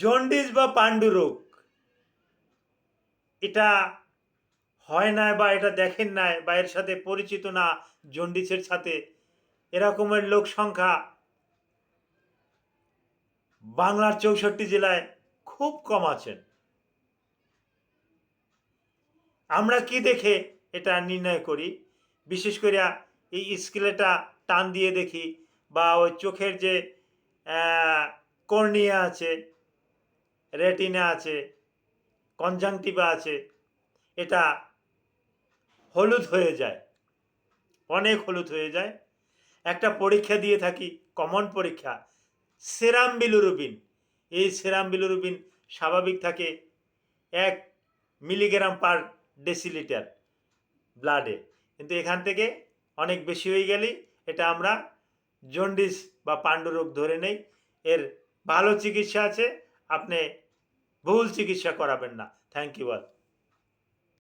Jaundice বা পাণ্ডু রোগ, এটা হয় না বা এটা দেখেন নাই বা এর সাথে পরিচিত না জন্ডিসের সাথে, এরকমের লোক সংখ্যা বাংলার চৌষট্টি জেলায় খুব কম আছেন আমরা কি দেখে এটা নির্ণয় করি? বিশেষ করে এই স্কেলেটা টান দিয়ে দেখি বা ওই চোখের যে কর্নিয়া আছে রেটিনা আছে কনজাংটিভা আছে, এটা হলুদ হয়ে যায়, অনেক হলুদ হয়ে যায়। একটা পরীক্ষা দিয়ে থাকি কমন পরীক্ষা, সেরাম বিলুরুবিন, এই সেরাম বিলুরুবিন স্বাভাবিক থাকে এক মিলিগ্রাম পার ডেসিলিটার ব্লাডে কিন্তু এখান থেকে অনেক বেশি হয়ে গেলেই এটা আমরা জন্ডিস বা পাণ্ডুরোগ ধরে নেই। এর ভালো চিকিৎসা আছে, আপনি ভুল চিকিৎসা করাবেন না। Thank you all